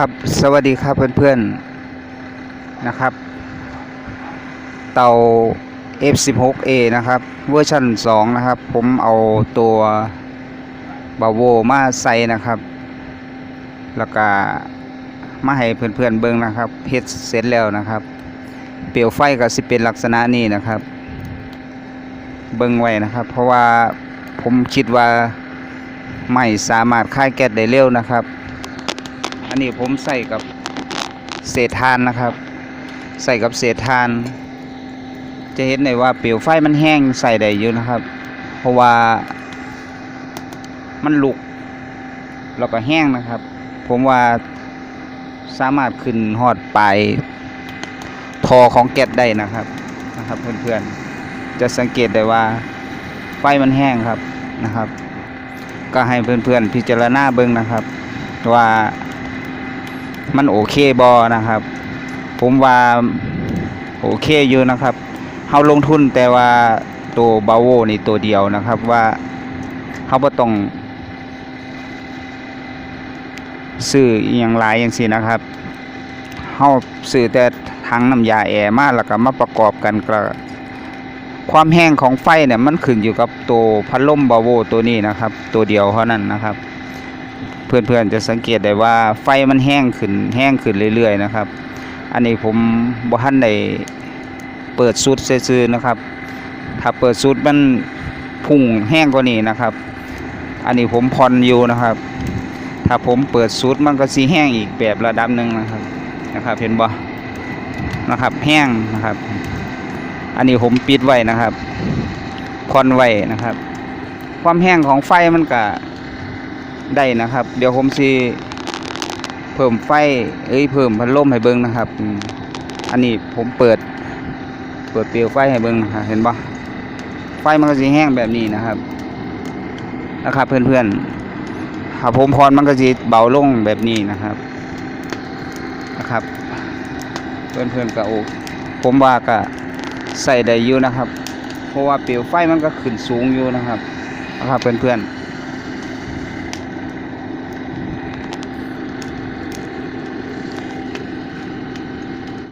ครับสวัสดีครับเพื่อนๆนะครับ เตา F16A นะครับ เวอร์ชัน2 นะครับ ผมเอาตัวบาโวมาใส่นะครับ แล้วก็มาให้เพื่อนๆเบิ่งนะครับเฮ็ดเสร็จแล้วนะครับ เปลวไฟก็สิเป็นลักษณะนี้นะครับ เบิ่งไว้นะครับ เพราะว่าผมคิดว่าไม่สามารถค่ายแก๊สได้เร็วนะครับ อันนี้ผมใส่กับเศษทานนะครับ ใส่กับเศษทาน จะเห็นได้ว่าเปลวไฟมันแห้งใส่ได้อยู่นะครับ เพราะว่ามันลุกแล้วก็แห้งนะครับ ผมว่าสามารถขึ้นหอดปลายทอของแก๊สได้นะครับนะครับ เพื่อนๆจะสังเกตได้ว่าไฟมันแห้งครับนะครับ ก็ให้เพื่อนๆพิจารณาเบิ่งนะครับ ว่า มันโอเคบอนะครับ ผมว่าโอเคอยู่นะครับเฮาลงทุนแต่ว่าตัวบาโวนี่ตัวเดียวนะครับว่าเฮาบ่ต้องซื้ออย่างหลายอย่างสินะครับเฮาซื้อแต่ถังน้ำยาแอร์มาแล้วก็มาประกอบกันก็ความแห้งของไฟเนี่ยมันขึ้นอยู่กับตัวพัดลมบาโวตัวนี้นะครับ ตัวเดียวเท่านั้นนะครับ เพื่อนๆจะสังเกตได้ว่าไฟมันแห้งขึ้นแห้งขึ้นเรื่อยๆนะครับ อันนี้ผมบ่ทันได้เปิดสุดซื่อๆนะครับ ถ้าเปิดสุดมันพุ่งแห้งกว่านี้นะครับ อันนี้ผมผ่อนอยู่นะครับ ถ้าผมเปิดสุดมันก็สีแห้งอีกแบบระดับหนึ่งนะครับนะครับเห็นบ่นะครับแห้งนะครับ อันนี้ผมปิดไว้นะครับผ่อนไว้นะครับ ความแห้งของไฟมันก็ ได้นะครับ เดี๋ยวผมสิเพิ่มไฟ เอ้ยเพิ่มพัดลมให้เบิ่งนะครับ อันนี้ผมเปิด เปิดเปลวไฟให้เบิ่งเห็นปะไฟมันก็สิแห้งแบบนี้นะครับนะครับเพื่อนๆถ้าผมพรมันก็สิเบาลงแบบนี้นะครับนะครับ เพื่อนๆก็โอ้ผมว่าก็ใส่ได้อยู่นะครับ เพราะว่าเปลวไฟมันก็ขึ้นสูงอยู่นะครับนะครับเพื่อนๆ